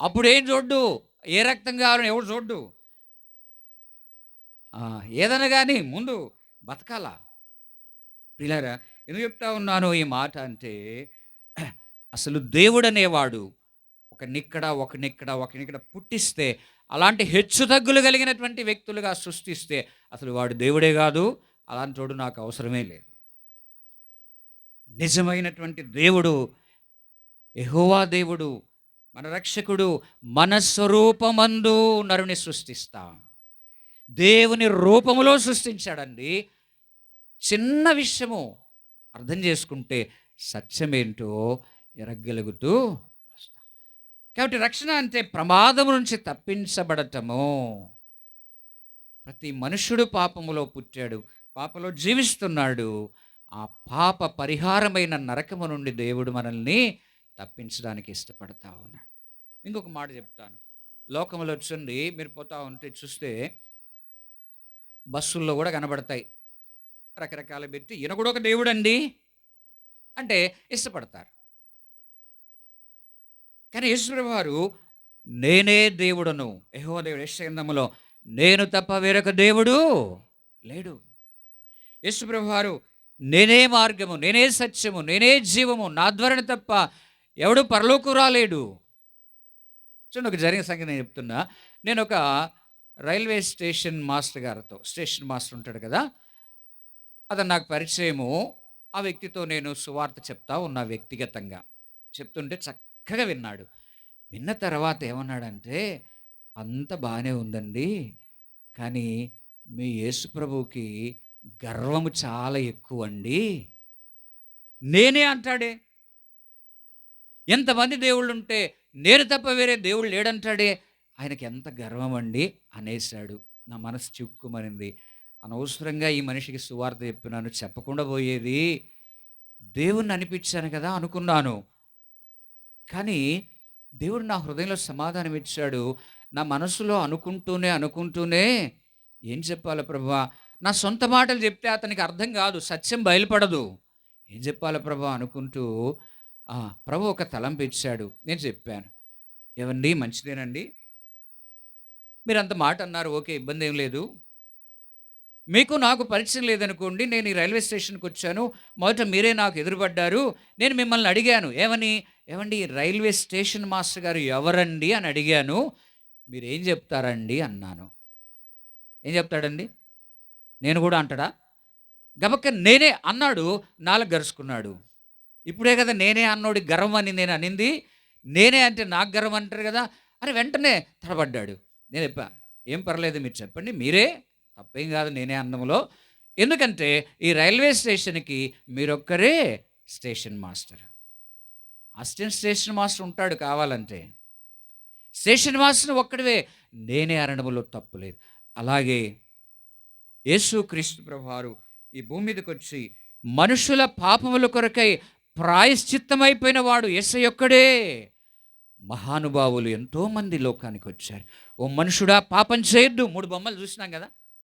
అప్పుడు ఏం చూడ్డు? ఏ రక్తం కావాలని ఎవడు చూడ్డు? ఏదైనా కానీ ముందు బతకాలా. పిల్లరా ఎందుకు చెప్తా ఉన్నాను ఈ మాట అంటే అసలు దేవుడు అనేవాడు ఒక నిక్కడ ఒక నిక్కడ ఒక నిక్కడ పుట్టిస్తే అలాంటి హెచ్చు తగ్గులు కలిగినటువంటి వ్యక్తులుగా సృష్టిస్తే అసలు వాడు దేవుడే కాదు అలాంటి వాడు నాకు అవసరమే లేదు. నిజమైనటువంటి దేవుడు ఎహోవా దేవుడు మన రక్షకుడు మన స్వరూపమందు నరుని సృష్టిస్తాం. దేవుని రూపములో సృష్టించాడండి. చిన్న విషయము అర్థం చేసుకుంటే సత్యమేంటో ఎరగలుగుతూ వస్తాం. కాబట్టి రక్షణ అంటే ప్రమాదం నుంచి తప్పించబడటము. ప్రతి మనుషుడు పాపములో పుట్టాడు పాపలో జీవిస్తున్నాడు. ఆ పాప పరిహారమైన నరకము నుండి దేవుడు మనల్ని తప్పించడానికి ఇష్టపడతా ఉన్నాడు. ఇంకొక మాట చెప్తాను. లోకంలో వచ్చండి మీరు పోతా ఉంటే చూస్తే బస్సుల్లో కూడా కనబడతాయి. రకరకాల పెట్టి ఈయన కూడా ఒక దేవుడు అండి అంటే ఇష్టపడతారు. కానీ ఈశ్వరు వారు నేనే దేవుడను. యహో దేవుడు యశ్చందములో నేను తప్ప వేరొక దేవుడు లేడు. యేసుప్రభు వారు నేనే మార్గము నేనే సత్యము నేనే జీవము నా ద్వారా తప్ప ఎవడు పరలోకు రాలేడు. చూడండి ఒక జరిగిన సంగతి నేను చెప్తున్నా. నేను ఒక రైల్వే స్టేషన్ మాస్టర్ గారితో స్టేషన్ మాస్టర్ ఉంటాడు కదా అతను నాకు పరిచయము. ఆ వ్యక్తితో నేను సువార్త చెప్తా ఉన్నా వ్యక్తిగతంగా. చెప్తుంటే చక్కగా విన్నాడు. విన్న తర్వాత ఏమన్నాడంటే అంత బాగానే ఉందండి కానీ మీ యేసుప్రభుకి గర్వము చాలా ఎక్కువ అండి నేనే అంటాడే. ఎంతమంది దేవుళ్ళు ఉంటే నేను తప్ప వేరే దేవుడు లేడంటాడే? ఆయనకి ఎంత గర్వం అండి అనేశాడు. నా మనసు చిక్కుమనింది. అనవసరంగా ఈ మనిషికి సువార్త చెప్పినాను చెప్పకుండా పోయేది దేవుణ్ణి అనిపించాను కదా అనుకున్నాను. కానీ దేవుడు నా హృదయంలో సమాధానం ఇచ్చాడు. నా మనసులో అనుకుంటూనే అనుకుంటూనే ఏం చెప్పాలి ప్రభా? నా సొంత మాటలు చెప్తే అతనికి అర్థం కాదు సత్యం బయలుపడదు. ఏం చెప్పాలి ప్రభా? అనుకుంటూ ప్రభు ఒక తలంపు ఇచ్చాడు. నేను చెప్పాను. ఏమండి మంచిదేనండి? మీరు అంత మాట అన్నారు ఓకే ఇబ్బంది ఏం లేదు. మీకు నాకు పరిచయం లేదనుకోండి నేను ఈ రైల్వే స్టేషన్కి వచ్చాను. మొదట మీరే నాకు ఎదురుపడ్డారు. నేను మిమ్మల్ని అడిగాను ఏమని? ఏమండి రైల్వే స్టేషన్ మాస్టర్ గారు ఎవరండి అని అడిగాను. మీరు ఏం చెప్తారండి? అన్నాను. ఏం చెప్తాడండి? నేను కూడా అంటాడా? గబక్క నేనే అన్నాడు నాలుగు గరుచుకున్నాడు ఇప్పుడే కదా నేనే అన్నోడి గర్వం అని నేను అనింది. నేనే అంటే నాకు గర్వం అంటారు కదా. అని వెంటనే తడబడ్డాడు. నేను చెప్పా ఏం పర్లేదు మీరు చెప్పండి మీరే. తప్పేం కాదు నేనే అన్నంలో. ఎందుకంటే ఈ రైల్వే స్టేషన్కి మీరొక్కరే station master. Assistant station master ఉంటాడు కావాలంటే. స్టేషన్ మాస్టర్ ఒక్కడివే. నేనే అనడంలో తప్పులేదు అలాగే యేసు క్రీస్తు ప్రభువారు ఈ భూమి మీదకి వచ్చి మనుషుల పాపముల కొరకై ప్రాయశ్చిత్తమైపోయిన వాడు ఎస్ఐ ఒక్కడే. మహానుభావులు ఎంతోమంది లోకానికి వచ్చారు ఓ మనుషుడా పాపం చేయొద్దు. మూడు బొమ్మలు చూసినాం కదా.